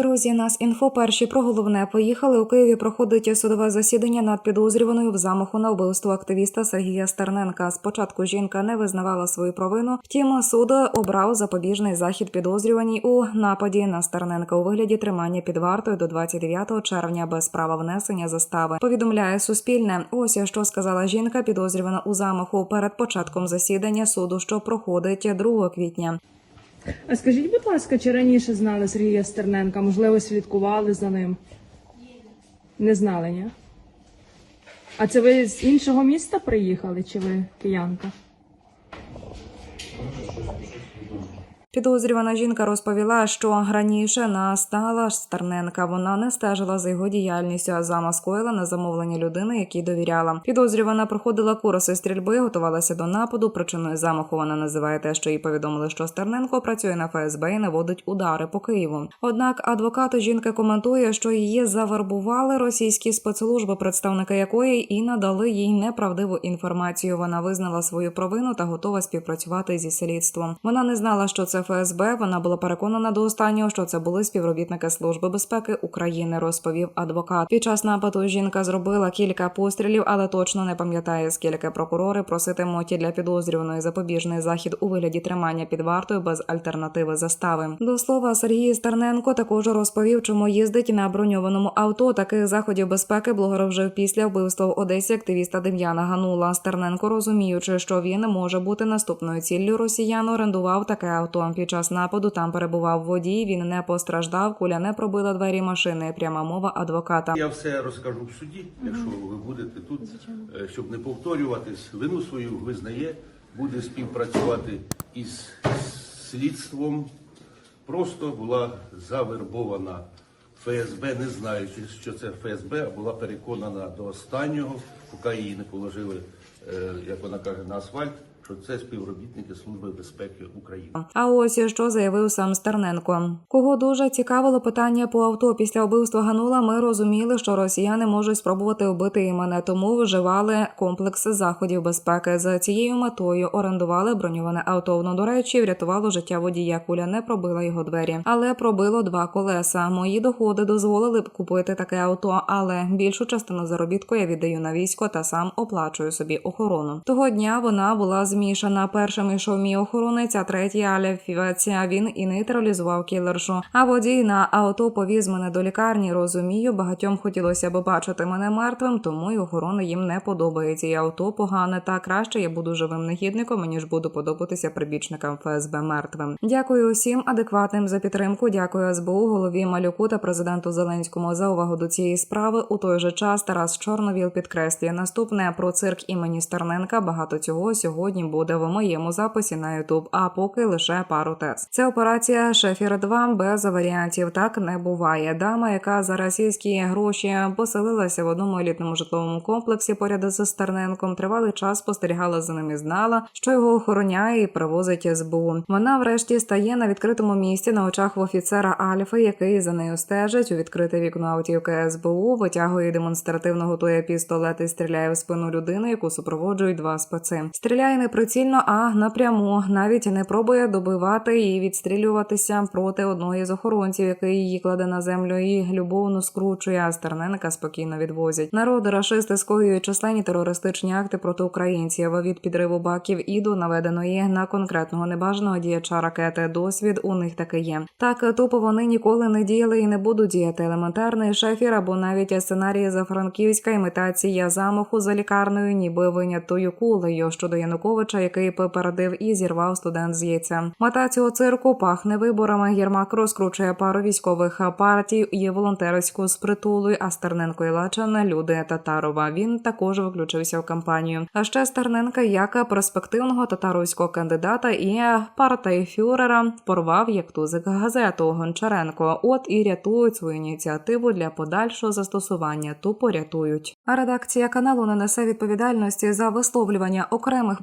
Друзі, нас інфо перші про головне поїхали. У Києві проходить судове засідання над підозрюваною в замаху на вбивство активіста Сергія Стерненка. Спочатку жінка не визнавала свою провину. Втім, суд обрав запобіжний захід підозрюваній у нападі на Стерненка у вигляді тримання під вартою до 29 червня без права внесення застави. Повідомляє Суспільне. Ось що сказала жінка, підозрювана у замаху перед початком засідання суду, що проходить 2 квітня. А скажіть, будь ласка, чи раніше знали Сергія Стерненка? Можливо, слідкували за ним? Не знали, ні? А це ви з іншого міста приїхали, чи ви киянка? Підозрювана жінка розповіла, що раніше настала Стерненка. Вона не стежила за його діяльністю, а зама скоїла на замовлення людини, якій довіряла. Підозрювана проходила курси стрільби, готувалася до нападу. Причиною замаху вона називає те, що їй повідомили, що Стерненко працює на ФСБ і наводить удари по Києву. Однак адвокат жінки коментує, що її завербували російські спецслужби, представники якої і надали їй неправдиву інформацію. Вона визнала свою провину та готова співпрацювати зі слідством. Вона не знала, що це ФСБ. Вона була переконана до останнього, що це були співробітники Служби безпеки України, розповів адвокат. Під час нападу жінка зробила кілька пострілів, але точно не пам'ятає, скільки прокурори проситимуть для підозрюваної запобіжний захід у вигляді тримання під вартою без альтернативи застави. До слова, Сергій Стерненко також розповів, чому їздить на броньованому авто. Таких заходів безпеки блогер вжив після вбивства в Одесі активіста Дем'яна Ганула. Стерненко, розуміючи, що він може бути наступною ціллю росіян, орендував таке авто. Під час нападу там перебував водій. Він не постраждав. Куля не пробила двері машини. Пряма мова адвоката. Я все розкажу в суді, якщо ви будете тут, е, щоб не повторюватись. Вину свою визнає, буде співпрацювати із слідством. Просто була завербована ФСБ, не знаючи, що це ФСБ, а була переконана до останнього, поки її не положили, е, як вона каже, на асфальт, що це співробітники Служби безпеки України. А ось що заявив сам Стерненко. Кого дуже цікавило питання по авто після вбивства Ганула. Ми розуміли, що росіяни можуть спробувати вбити і мене, тому вживали комплекс заходів безпеки. За цією метою орендували броньоване авто. Ну, до речі, врятувало життя водія. Куля не пробила його двері, але пробило два колеса. Мої доходи дозволили б купити таке авто, але більшу частину заробітку я віддаю на військо та сам оплачую собі охорону. Того дня вона була змішана. Першим йшов мій охоронець, а третій Аля. Він і нейтралізував кілершу. А водій на авто повіз мене до лікарні. Розумію, багатьом хотілося б бачити мене мертвим, тому й охорона їм не подобається. І авто погане. Та краще я буду живим негідником, ніж буду подобатися прибічникам ФСБ мертвим. Дякую усім адекватним за підтримку. Дякую СБУ, голові Малюку та президенту Зеленському за увагу до цієї справи. У той же час Тарас Чорновіл підкреслює наступне про цирк імені Стерненка. Багато цього сьогодні буде в моєму записі на Ютуб. А поки лише пару тез. Це операція Шефір 2 без варіантів. Так не буває. Дама, яка за російські гроші поселилася в одному елітному житловому комплексі поряд з Стерненком. Тривалий час спостерігала за ним і знала, що його охороняє і привозить СБУ. Вона, врешті, стає на відкритому місці на очах в офіцера Альфи, який за нею стежить у відкрите вікно автівки СБУ, витягує демонстративно готує пістолет і стріляє в спину людини, яку супроводжують два специ. Стріляє не прицільно, а напряму. Навіть не пробує добивати і відстрілюватися проти одного із охоронців, який її кладе на землю і любовно скручує. А Стерненка спокійно відвозять. Народи рашисти скоюють численні терористичні акти проти українців від підриву баків і до наведеної на конкретного небажаного діяча ракети. Досвід у них таки є. Так тупо вони ніколи не діяли і не будуть діяти. Елементарний шефір або навіть сценарії за франківська імітація замаху за лікарнею, ніби винятою кулею щодо Януковича, який попередив і зірвав студент з яйця. Мета цього цирку пахне виборами. Єрмак розкручує пару військових партій і волонтерську з притулою. А Стерненко і Лачан люди Татарова. Він також виключився в кампанію. А ще Стерненка як перспективного татаровського кандидата і партайфюрера порвав як тузик газету Гончаренко. От і рятують свою ініціативу для подальшого застосування. Тупо рятують. А редакція каналу не несе відповідальності за висловлювання окремих